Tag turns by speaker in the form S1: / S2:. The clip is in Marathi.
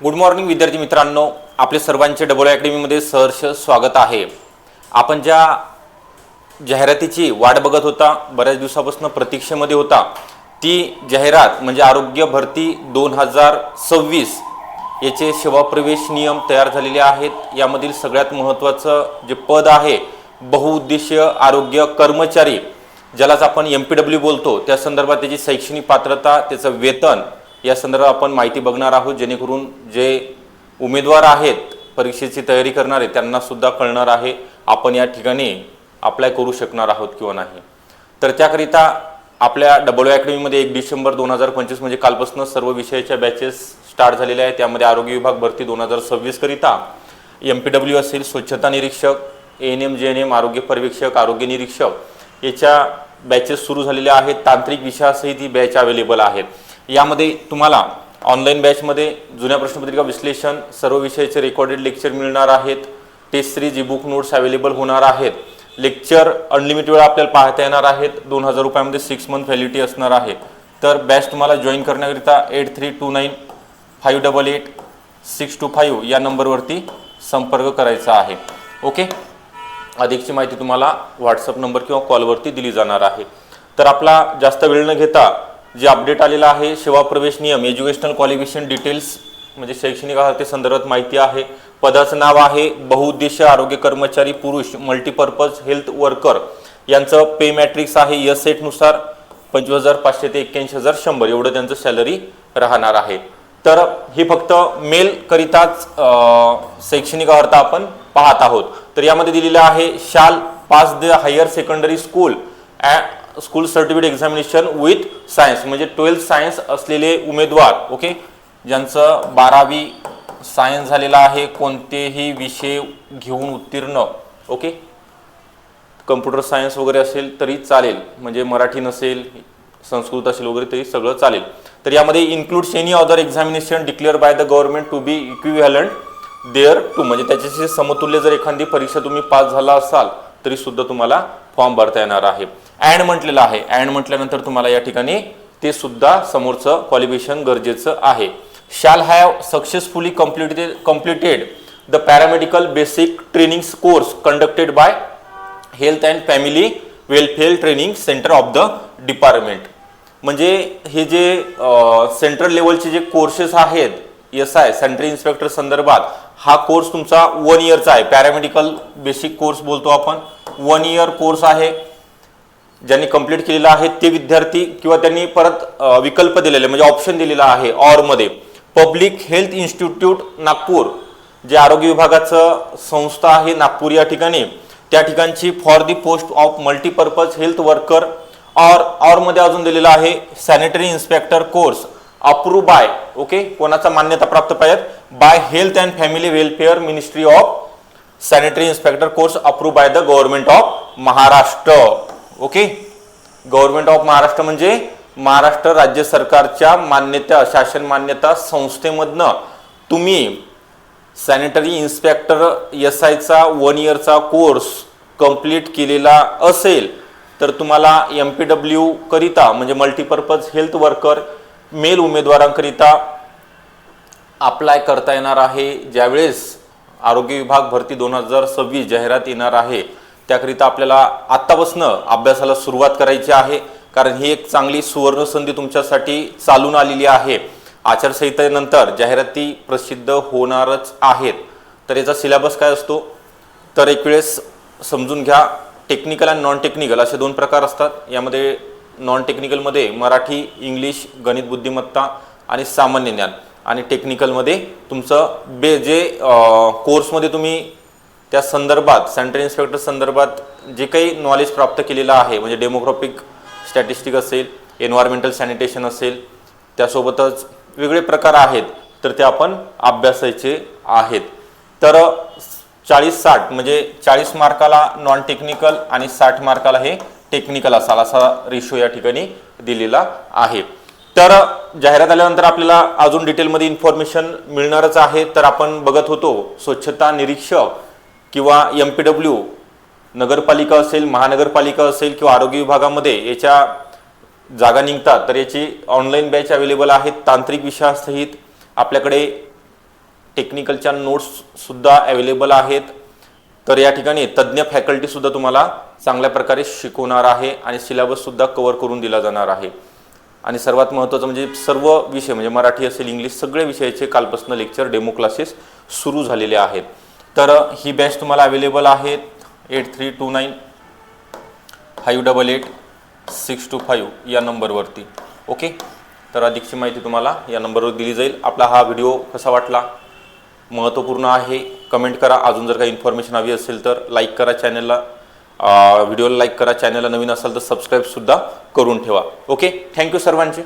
S1: गुड मॉर्निंग विद्यार्थी मित्रांनो. आपले सर्वांचे डबल अकॅडमीमध्ये सहर्ष स्वागत आहे. आपण ज्या जाहिरातीची वाट बघत होता बऱ्याच दिवसापासून प्रतीक्षेमध्ये होता ती जाहिरात म्हणजे आरोग्य भरती दोन हजार सव्वीस याचे सेवाप्रवेश नियम तयार झालेले आहेत. यामधील सगळ्यात महत्त्वाचं जे पद आहे बहुउद्देशीय आरोग्य कर्मचारी ज्यालाच आपण एम पी डब्ल्यू बोलतो. त्या संदर्भात त्याची शैक्षणिक पात्रता त्याचं वेतन या संदर्भात आपण माहिती बघणार आहोत जेणेकरून जे उमेदवार आहेत परीक्षेची तयारी करणारे त्यांना सुद्धा कळणार आहे आपण या ठिकाणी अप्लाय करू शकणार आहोत किंवा नाही. तर त्याकरिता आपल्या डबल अकॅडमीमध्ये एक डिसेंबर दोन हजार पंचवीस म्हणजे कालपासून सर्व विषयाच्या बॅचेस स्टार्ट झालेल्या आहेत. त्यामध्ये आरोग्य विभाग भरती दोन हजार सव्वीसकरिता एम पी डब्ल्यू असेल स्वच्छता निरीक्षक N M J N M आरोग्य पर्यवेक्षक आरोग्य निरीक्षक याच्या बॅचेस सुरू झालेल्या आहेत. तांत्रिक विषयासहित ही बॅच अवेलेबल आहेत. यामध्ये तुम्हाला ऑनलाईन बॅचमध्ये जुन्या प्रश्नपत्रिका विश्लेषण सर्व विषयाचे रेकॉर्डेड लेक्चर मिळणार आहेत. Test series e book notes available होणार आहेत. लेक्चर अनलिमिटेड वेळा आपल्याला पाहता येणार आहेत. दोन हजार रुपयामध्ये सिक्स मंथ व्हॅलिटी असणार आहे. तर बॅच तुम्हाला जॉईन करण्याकरिता eight three two nine five double eight six two five या नंबरवरती संपर्क करायचा आहे. ओके अधिकची माहिती तुम्हाला व्हॉट्सअप नंबर किंवा कॉलवरती दिली जाणार आहे. तर आपला जास्त वेळ न घेता जे अपडेट आलेलं आहे सेवा प्रवेश नियम एज्युकेशनल क्वालिफिकेशन डिटेल्स म्हणजे शैक्षणिक अर्हते संदर्भात माहिती आहे. पदाचं नाव आहे बहुउद्देशीय आरोग्य कर्मचारी पुरुष मल्टीपर्पज हेल्थ वर्कर यांचं पे मॅट्रिक्स आहे यस सेटनुसार पंचवीस हजार पाचशे ते एक्क्याऐंशी हजार शंभर. एवढं त्यांचं सॅलरी राहणार आहे. तर हे फक्त मेल करिताच शैक्षणिक अर्थ आपण पाहत आहोत. तर यामध्ये दिलेलं आहे shall pass the higher secondary school school certificate examination with science म्हणजे ट्वेल्थ सायन्स असलेले उमेदवार ओके ज्यांचं बारावी सायन्स झालेला आहे कोणतेही विषय घेऊन उत्तीर्ण ओके कम्प्युटर सायन्स वगैरे असेल तरी चालेल. म्हणजे मराठी नसेल संस्कृत असेल वगैरे तरी सगळं चालेल. तर यामध्ये includes any other examination declare by the government to be equivalent thereto म्हणजे त्याच्याशी समतुल्य जर एखादी परीक्षा तुम्ही पास झाला असाल तरी सुद्धा तुम्हाला फॉर्म भरता येणार आहे. अँड म्हटलेलं आहे. अँड म्हटल्यानंतर तुम्हाला या ठिकाणी ते सुद्धा समोरचं क्वालिफिकेशन गरजेचं आहे. Shall have successfully completed completed the paramedical basic training course conducted by health and family welfare training centre of the department म्हणजे हे जे सेंट्रल लेवलचे जे कोर्सेस आहेत एस आय सेंट्रल इन्स्पेक्टर संदर्भात हा कोर्स तुमचा वन इयरचा आहे. पॅरामेडिकल बेसिक कोर्स बोलतो आपण. वन इयर कोर्स आहे. ज्यांनी कंप्लीट केलेला आहे ते विद्यार्थी किंवा त्यांनी परत विकल्प दिलेले म्हणजे ऑप्शन दिलेला आहे ऑरमध्ये पब्लिक हेल्थ इन्स्टिट्यूट नागपूर जे आरोग्य विभागाचं संस्था आहे नागपूर या ठिकाणी. त्या ठिकाणची for the post of multipurpose health worker or ऑरमध्ये अजून दिलेला आहे sanitary inspector course approve by okay? कोणाचा मान्यता प्राप्त पाहिजे by health and family welfare ministry of sanitary inspector course approve by the government of Maharashtra okay? Government of Maharashtra म्हणजे महाराष्ट्र राज्य सरकारच्या मान्यता शासन मान्यता संस्थेमधनं तुम्ही सॅनिटरी इन्स्पेक्टर एस आयचा वन इयरचा कोर्स कंप्लीट केलेला असेल तर तुम्हाला एम पी डब्ल्यू करिता म्हणजे मल्टीपर्पज हेल्थ वर्कर मेल उमेदवारांकरिता अप्लाय करता येणार आहे. ज्यावेळेस आरोग्य विभाग भरती दोन हजार सव्वीस जाहिरात येणार आहे त्याकरिता आपल्याला आत्तापासनं अभ्यासाला सुरुवात करायची आहे. कारण ही एक चांगली सुवर्ण संधी तुमच्यासाठी चालून आलेली आहे. आचारसंहितेनंतर जाहिराती प्रसिद्ध होणारच आहेत. तर याचा सिलेबस काय असतो? तर एक वेळेस समजून घ्या. टेक्निकल आणि नॉन टेक्निकल असे दोन प्रकार असतात. यामध्ये नॉन टेक्निकलमध्ये मराठी इंग्लिश गणित बुद्धिमत्ता आणि सामान्य ज्ञान. आणि टेक्निकलमध्ये तुमचं बे जे कोर्समध्ये तुम्ही त्या संदर्भात सेंट्रल इन्स्पेक्टर संदर्भात जे काही नॉलेज प्राप्त केलेलं आहे म्हणजे डेमोग्राफिक स्टॅटिस्टिक असेल एन्व्हायरमेंटल सॅनिटेशन असेल त्यासोबतच वेगळे प्रकार आहेत तर ते आपण अभ्यासायचे आहेत. तर चाळीस साठ म्हणजे चाळीस मार्काला नॉन टेक्निकल आणि साठ मार्काला हे टेक्निकल असाल असा रेशो या ठिकाणी दिलेला आहे. तर जाहिरात आल्यानंतर आपल्याला अजून डिटेलमध्ये इन्फॉर्मेशन मिळणारच आहे. तर आपण बघत होतो स्वच्छता निरीक्षक किंवा एम पी डब्ल्यू नगरपालिका असेल महानगरपालिका असेल किंवा आरोग्य विभागामध्ये याच्या जागा निघतात तर याची ऑनलाईन बॅच अवेलेबल आहेत. तांत्रिक विषयासहित आपल्याकडे टेक्निकलच्या नोट्ससुद्धा अवेलेबल आहेत. तर या ठिकाणी तज्ज्ञ फॅकल्टीसुद्धा तुम्हाला चांगल्या प्रकारे शिकवणार आहे आणि सिलेबससुद्धा कवर करून दिला जाणार आहे. आणि सर्वात महत्त्वाचं म्हणजे सर्व विषय म्हणजे मराठी असेल इंग्लिश सगळे विषयाचे कालपासून लेक्चर डेमो क्लासेस सुरू झालेले आहेत. तर ही बॅच तुम्हाला अवेलेबल आहेत. Eight three two nine five double eight six two five या नंबरवरती ओके तर अधिकची माहिती तुम्हाला या नंबरवर दिली जाईल. आपला हा व्हिडिओ कसा वाटला? महत्त्वपूर्ण आहे. कमेंट करा. अजून जर काही इन्फॉर्मेशन हवी असेल तर लाईक करा चॅनलला व्हिडिओला लाईक करा चॅनलला नवीन असाल तर सबस्क्राईबसुद्धा करून ठेवा. ओके थँक्यू सर्वांचे.